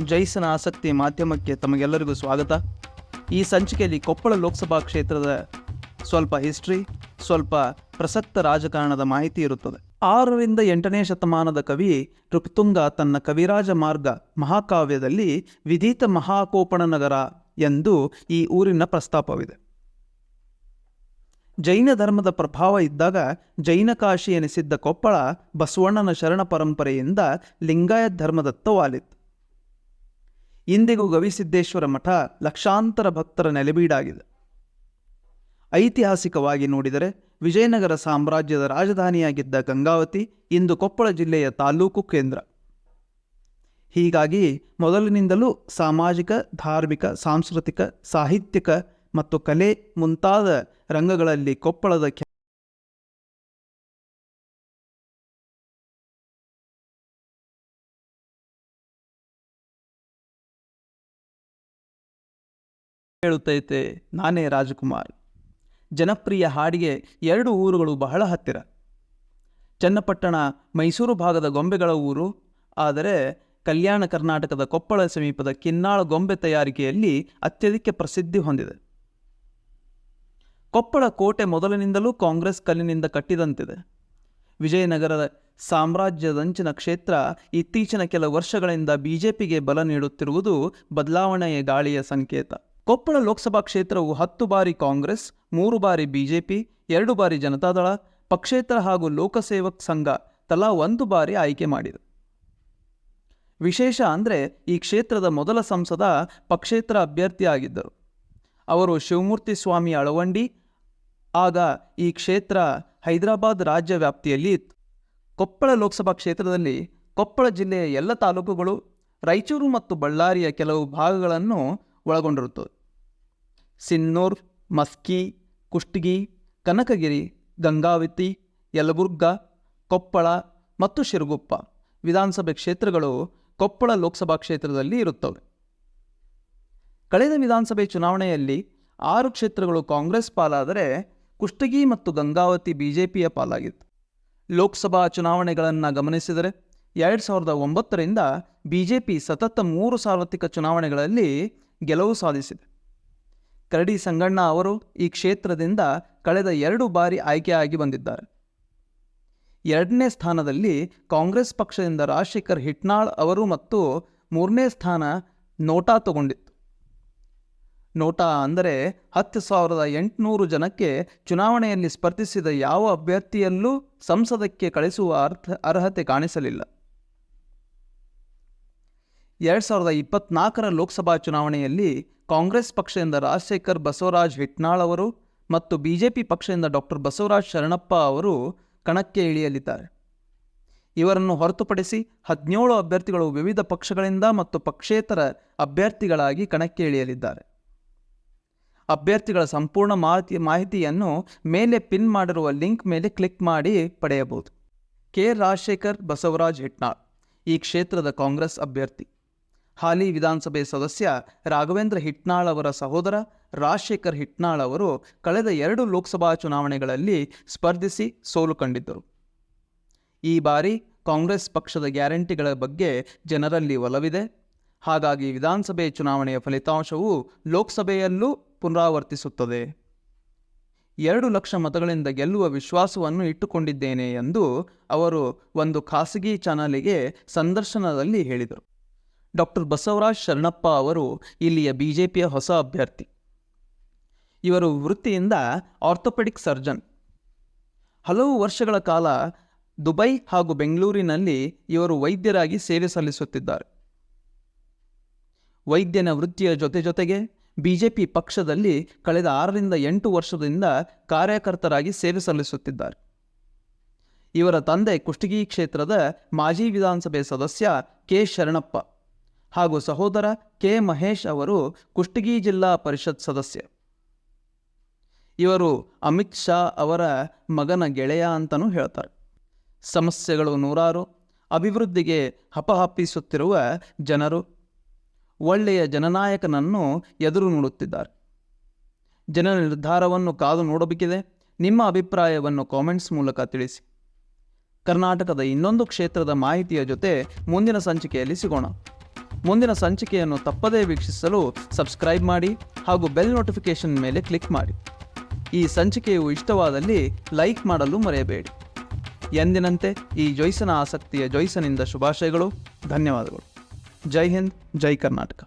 ಜೈಸನ ಆಸಕ್ತಿ ಮಾಧ್ಯಮಕ್ಕೆ ತಮಗೆಲ್ಲರಿಗೂ ಸ್ವಾಗತ. ಈ ಸಂಚಿಕೆಯಲ್ಲಿ ಕೊಪ್ಪಳ ಲೋಕಸಭಾ ಕ್ಷೇತ್ರದ ಸ್ವಲ್ಪ ಹಿಸ್ಟ್ರಿ, ಸ್ವಲ್ಪ ಪ್ರಸಕ್ತ ರಾಜಕಾರಣದ ಮಾಹಿತಿ ಇರುತ್ತದೆ. ಆರರಿಂದ ಎಂಟನೇ ಶತಮಾನದ ಕವಿ ನೃಪತುಂಗ ತನ್ನ ಕವಿರಾಜ ಮಾರ್ಗ ಮಹಾಕಾವ್ಯದಲ್ಲಿ ವಿಧಿತ ಮಹಾಕೋಪಣ ನಗರ ಎಂದು ಈ ಊರಿನ ಪ್ರಸ್ತಾಪವಿದೆ. ಜೈನ ಧರ್ಮದ ಪ್ರಭಾವ ಇದ್ದಾಗ ಜೈನ ಕಾಶಿ ಎನಿಸಿದ್ದ ಕೊಪ್ಪಳ ಬಸವಣ್ಣನ ಶರಣ ಪರಂಪರೆಯಿಂದ ಲಿಂಗಾಯತ್ ಧರ್ಮದತ್ತ ವಾಲಿತ್ತು. ಇಂದಿಗೂ ಗವಿಸಿದ್ದೇಶ್ವರ ಮಠ ಲಕ್ಷಾಂತರ ಭಕ್ತರ ನೆಲೆಬೀಡಾಗಿದೆ. ಐತಿಹಾಸಿಕವಾಗಿ ನೋಡಿದರೆ ವಿಜಯನಗರ ಸಾಮ್ರಾಜ್ಯದ ರಾಜಧಾನಿಯಾಗಿದ್ದ ಗಂಗಾವತಿ ಇಂದು ಕೊಪ್ಪಳ ಜಿಲ್ಲೆಯ ತಾಲೂಕು ಕೇಂದ್ರ. ಹೀಗಾಗಿ ಮೊದಲಿನಿಂದಲೂ ಸಾಮಾಜಿಕ, ಧಾರ್ಮಿಕ, ಸಾಂಸ್ಕೃತಿಕ, ಸಾಹಿತ್ಯಿಕ ಮತ್ತು ಕಲೆ ಮುಂತಾದ ರಂಗಗಳಲ್ಲಿ ಕೊಪ್ಪಳದ ಹೇಳುತ್ತೈತೆ, ನಾನೇ ರಾಜಕುಮಾರ್. ಜನಪ್ರಿಯ ಹಾಡಿಗೆ ಎರಡು ಊರುಗಳು ಬಹಳ ಹತ್ತಿರ. ಚನ್ನಪಟ್ಟಣ, ಮೈಸೂರು ಭಾಗದ ಗೊಂಬೆಗಳ ಊರು, ಆದರೆ ಕಲ್ಯಾಣ ಕರ್ನಾಟಕದ ಕೊಪ್ಪಳ ಸಮೀಪದ ಕಿನ್ನಾಳ ಗೊಂಬೆ ತಯಾರಿಕೆಯಲ್ಲಿ ಅತ್ಯಧಿಕ ಪ್ರಸಿದ್ಧಿ ಹೊಂದಿದೆ. ಕೊಪ್ಪಳ ಕೋಟೆ ಮೊದಲಿನಿಂದಲೂ ಕಾಂಗ್ರೆಸ್ ಕಲ್ಲಿನಿಂದ ಕಟ್ಟಿದಂತಿದೆ. ವಿಜಯನಗರದ ಸಾಮ್ರಾಜ್ಯದಂಚಿನ ಕ್ಷೇತ್ರ ಇತ್ತೀಚಿನ ಕೆಲ ವರ್ಷಗಳಿಂದ ಬಿಜೆಪಿಗೆ ಬಲ ನೀಡುತ್ತಿರುವುದು ಬದಲಾವಣೆಯ ಗಾಳಿಯ ಸಂಕೇತ. ಕೊಪ್ಪಳ ಲೋಕಸಭಾ ಕ್ಷೇತ್ರವು ಹತ್ತು ಬಾರಿ ಕಾಂಗ್ರೆಸ್, ಮೂರು ಬಾರಿ ಬಿಜೆಪಿ, ಎರಡು ಬಾರಿ ಜನತಾದಳ ಪಕ್ಷೇತರ ಹಾಗೂ ಲೋಕಸೇವಕ್ ಸಂಘ ತಲಾ ಒಂದು ಬಾರಿ ಆಯ್ಕೆ ಮಾಡಿದೆ. ವಿಶೇಷ ಅಂದರೆ ಈ ಕ್ಷೇತ್ರದ ಮೊದಲ ಸಂಸದ ಪಕ್ಷೇತರ ಅಭ್ಯರ್ಥಿಯಾಗಿದ್ದರು ಅವರು ಶಿವಮೂರ್ತಿ ಸ್ವಾಮಿ ಅಳವಂಡಿ, ಆಗ ಈ ಕ್ಷೇತ್ರ ಹೈದರಾಬಾದ್ ರಾಜ್ಯ ವ್ಯಾಪ್ತಿಯಲ್ಲಿ ಇತ್ತು. ಕೊಪ್ಪಳ ಲೋಕಸಭಾ ಕ್ಷೇತ್ರದಲ್ಲಿ ಕೊಪ್ಪಳ ಜಿಲ್ಲೆಯ ಎಲ್ಲ ತಾಲೂಕುಗಳು, ರಾಯಚೂರು ಮತ್ತು ಬಳ್ಳಾರಿಯ ಕೆಲವು ಭಾಗಗಳನ್ನು ಒಳಗೊಂಡಿರುತ್ತದೆ ಸಿನ್ನೂರ್, ಮಸ್ಕಿ, ಕುಷ್ಟಗಿ, ಕನಕಗಿರಿ, ಗಂಗಾವತಿ, ಯಲಬುರ್ಗ, ಕೊಪ್ಪಳ ಮತ್ತು ಶಿರಗುಪ್ಪ ವಿಧಾನಸಭೆ ಕ್ಷೇತ್ರಗಳು ಕೊಪ್ಪಳ ಲೋಕಸಭಾ ಕ್ಷೇತ್ರದಲ್ಲಿ ಇರುತ್ತವೆ. ಕಳೆದ ವಿಧಾನಸಭೆ ಚುನಾವಣೆಯಲ್ಲಿ ಆರು ಕ್ಷೇತ್ರಗಳು ಕಾಂಗ್ರೆಸ್ ಪಾಲಾದರೆ ಕುಷ್ಟಗಿ ಮತ್ತು ಗಂಗಾವತಿ ಬಿಜೆಪಿಯ ಪಾಲಾಗಿತ್ತು. ಲೋಕಸಭಾ ಚುನಾವಣೆಗಳನ್ನು ಗಮನಿಸಿದರೆ ಎರಡು ಸಾವಿರದ ಒಂಬತ್ತರಿಂದ ಬಿಜೆಪಿ ಸತತ ಮೂರು ಸಾರ್ವತ್ರಿಕ ಚುನಾವಣೆಗಳಲ್ಲಿ ಗೆಲುವು ಸಾಧಿಸಿದೆ. ಕರಡಿ ಸಂಗಣ್ಣ ಅವರು ಈ ಕ್ಷೇತ್ರದಿಂದ ಕಳೆದ ಎರಡು ಬಾರಿ ಆಯ್ಕೆಯಾಗಿ ಬಂದಿದ್ದಾರೆ. ಎರಡನೇ ಸ್ಥಾನದಲ್ಲಿ ಕಾಂಗ್ರೆಸ್ ಪಕ್ಷದಿಂದ ರಾಜಶೇಖರ್ ಹಿಟ್ನಾಳ್ ಅವರು ಮತ್ತು ಮೂರನೇ ಸ್ಥಾನ ನೋಟಾ ತಗೊಂಡಿತ್ತು. ನೋಟಾ ಅಂದರೆ ಹತ್ತು ಸಾವಿರದ ಎಂಟುನೂರು ಜನಕ್ಕೆ ಚುನಾವಣೆಯಲ್ಲಿ ಸ್ಪರ್ಧಿಸಿದ ಯಾವ ಅಭ್ಯರ್ಥಿಯಲ್ಲೂ ಸಂಸದಕ್ಕೆ ಕಳಿಸುವ ಅರ್ಥ ಅರ್ಹತೆ ಕಾಣಿಸಲಿಲ್ಲ. ಎರಡು ಸಾವಿರದ ಇಪ್ಪತ್ನಾಲ್ಕರ ಲೋಕಸಭಾ ಚುನಾವಣೆಯಲ್ಲಿ ಕಾಂಗ್ರೆಸ್ ಪಕ್ಷದಿಂದ ರಾಜಶೇಖರ್ ಬಸವರಾಜ್ ಹಿಟ್ನಾಳ್ ಅವರು ಮತ್ತು ಬಿಜೆಪಿ ಪಕ್ಷದಿಂದ ಡಾಕ್ಟರ್ ಬಸವರಾಜ್ ಶರಣಪ್ಪ ಅವರು ಕಣಕ್ಕೆ ಇಳಿಯಲಿದ್ದಾರೆ. ಇವರನ್ನು ಹೊರತುಪಡಿಸಿ ಹದಿನೇಳು ಅಭ್ಯರ್ಥಿಗಳು ವಿವಿಧ ಪಕ್ಷಗಳಿಂದ ಮತ್ತು ಪಕ್ಷೇತರ ಅಭ್ಯರ್ಥಿಗಳಾಗಿ ಕಣಕ್ಕೆ ಇಳಿಯಲಿದ್ದಾರೆ. ಅಭ್ಯರ್ಥಿಗಳ ಸಂಪೂರ್ಣ ಮಾಹಿತಿ, ಮಾಹಿತಿಯನ್ನು ಮೇಲೆ ಪಿನ್ ಮಾಡಿರುವ ಲಿಂಕ್ ಮೇಲೆ ಕ್ಲಿಕ್ ಮಾಡಿ ಪಡೆಯಬಹುದು. ಕೆ. ರಾಜಶೇಖರ್ ಬಸವರಾಜ್ ಹಿಟ್ನಾಳ್, ಈ ಕ್ಷೇತ್ರದ ಕಾಂಗ್ರೆಸ್ ಅಭ್ಯರ್ಥಿ. ಹಾಲಿ ವಿಧಾನಸಭೆ ಸದಸ್ಯ ರಾಘವೇಂದ್ರ ಹಿಟ್ನಾಳ್ ಅವರ ಸಹೋದರ ರಾಜಶೇಖರ್ ಹಿಟ್ನಾಳ್ ಅವರು ಕಳೆದ ಎರಡು ಲೋಕಸಭಾ ಚುನಾವಣೆಗಳಲ್ಲಿ ಸ್ಪರ್ಧಿಸಿ ಸೋಲು ಕಂಡಿದ್ದರು. ಈ ಬಾರಿ ಕಾಂಗ್ರೆಸ್ ಪಕ್ಷದ ಗ್ಯಾರಂಟಿಗಳ ಬಗ್ಗೆ ಜನರಲ್ಲಿ ಒಲವಿದೆ. ಹಾಗಾಗಿ ವಿಧಾನಸಭೆ ಚುನಾವಣೆಯ ಫಲಿತಾಂಶವು ಲೋಕಸಭೆಯಲ್ಲೂ ಪುನರಾವರ್ತಿಸುತ್ತದೆ. ಎರಡು ಲಕ್ಷ ಮತಗಳಿಂದ ಗೆಲ್ಲುವ ವಿಶ್ವಾಸವನ್ನು ಇಟ್ಟುಕೊಂಡಿದ್ದೇನೆ ಎಂದು ಅವರು ಒಂದು ಖಾಸಗಿ ಚಾನಲಿಗೆ ಸಂದರ್ಶನದಲ್ಲಿ ಹೇಳಿದರು. ಡಾಕ್ಟರ್ ಬಸವರಾಜ್ ಶರಣಪ್ಪ ಅವರು ಇಲ್ಲಿಯ ಬಿಜೆಪಿಯ ಹೊಸ ಅಭ್ಯರ್ಥಿ. ಇವರು ವೃತ್ತಿಯಿಂದ ಆರ್ಥೋಪೆಡಿಕ್ ಸರ್ಜನ್. ಹಲವು ವರ್ಷಗಳ ಕಾಲ ದುಬೈ ಹಾಗೂ ಬೆಂಗಳೂರಿನಲ್ಲಿ ಇವರು ವೈದ್ಯರಾಗಿ ಸೇವೆ ಸಲ್ಲಿಸುತ್ತಿದ್ದಾರೆ. ವೈದ್ಯನ ವೃತ್ತಿಯ ಜೊತೆ ಜೊತೆಗೆ ಬಿಜೆಪಿ ಪಕ್ಷದಲ್ಲಿ ಕಳೆದ ಆರರಿಂದ ಎಂಟು ವರ್ಷದಿಂದ ಕಾರ್ಯಕರ್ತರಾಗಿ ಸೇವೆ ಸಲ್ಲಿಸುತ್ತಿದ್ದಾರೆ. ಇವರ ತಂದೆ ಕುಷ್ಟಗಿ ಕ್ಷೇತ್ರದ ಮಾಜಿ ವಿಧಾನಸಭೆ ಸದಸ್ಯ ಕೆ ಶರಣಪ್ಪ. ಹಾಗೂ ಸಹೋದರ ಕೆ. ಮಹೇಶ್ ಅವರು ಕುಷ್ಟಗಿ ಜಿಲ್ಲಾ ಪರಿಷತ್ ಸದಸ್ಯ. ಇವರು ಅಮಿತ್ ಶಾ ಅವರ ಮಗನ ಗೆಳೆಯ ಅಂತಲೂ ಹೇಳ್ತಾರೆ. ಸಮಸ್ಯೆಗಳು ನೂರಾರು, ಅಭಿವೃದ್ಧಿಗೆ ಹಪಹಪ್ಪಿಸುತ್ತಿರುವ ಜನರು, ಒಳ್ಳೆಯ ಜನನಾಯಕನನ್ನು ಎದುರು ನೋಡುತ್ತಿದ್ದಾರೆ. ಜನ ನಿರ್ಧಾರವನ್ನು ಕಾದು ನೋಡಬೇಕಿದೆ. ನಿಮ್ಮ ಅಭಿಪ್ರಾಯವನ್ನು ಕಾಮೆಂಟ್ಸ್ ಮೂಲಕ ತಿಳಿಸಿ. ಕರ್ನಾಟಕದ ಇನ್ನೊಂದು ಕ್ಷೇತ್ರದ ಮಾಹಿತಿಯ ಜೊತೆ ಮುಂದಿನ ಸಂಚಿಕೆಯಲ್ಲಿ ಸಿಗೋಣ. ಮುಂದಿನ ಸಂಚಿಕೆಯನ್ನು ತಪ್ಪದೇ ವೀಕ್ಷಿಸಲು ಸಬ್ಸ್ಕ್ರೈಬ್ ಮಾಡಿ ಹಾಗೂ ಬೆಲ್ ನೋಟಿಫಿಕೇಷನ್ ಮೇಲೆ ಕ್ಲಿಕ್ ಮಾಡಿ. ಈ ಸಂಚಿಕೆಯು ಇಷ್ಟವಾದಲ್ಲಿ ಲೈಕ್ ಮಾಡಲು ಮರೆಯಬೇಡಿ. ಎಂದಿನಂತೆ ಈ ಜೊಯ್ಸನ ಆಸಕ್ತಿಯ ಜೊಯ್ಸನಿಂದ ಶುಭಾಶಯಗಳು, ಧನ್ಯವಾದಗಳು. ಜೈ ಹಿಂದ್, ಜೈ ಕರ್ನಾಟಕ.